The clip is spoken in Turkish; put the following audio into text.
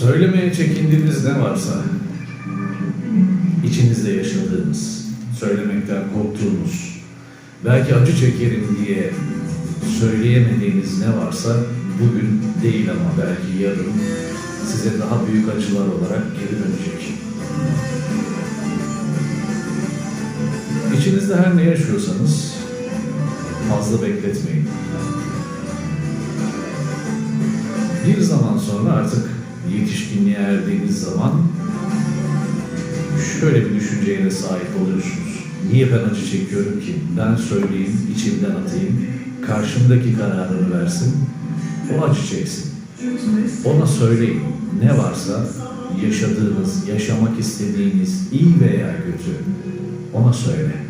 Söylemeye çekindiğiniz ne varsa, içinizde yaşadığınız, söylemekten korktuğunuz, belki acı çekerim diye söyleyemediğiniz ne varsa bugün değil ama belki yarın size daha büyük acılar olarak geri dönecek. İçinizde her ne yaşıyorsanız fazla bekletmeyin. Bir zaman sonra artık yetişkinliğe erdiğiniz zaman şöyle bir düşünceye de sahip oluyorsunuz. Niye ben acı çekiyorum ki? Ben söyleyeyim, içimden atayım, karşımdaki kararını versin, o acı çeksin. Ona söyleyin, ne varsa yaşadığınız, yaşamak istediğiniz iyi veya kötü, ona söyle.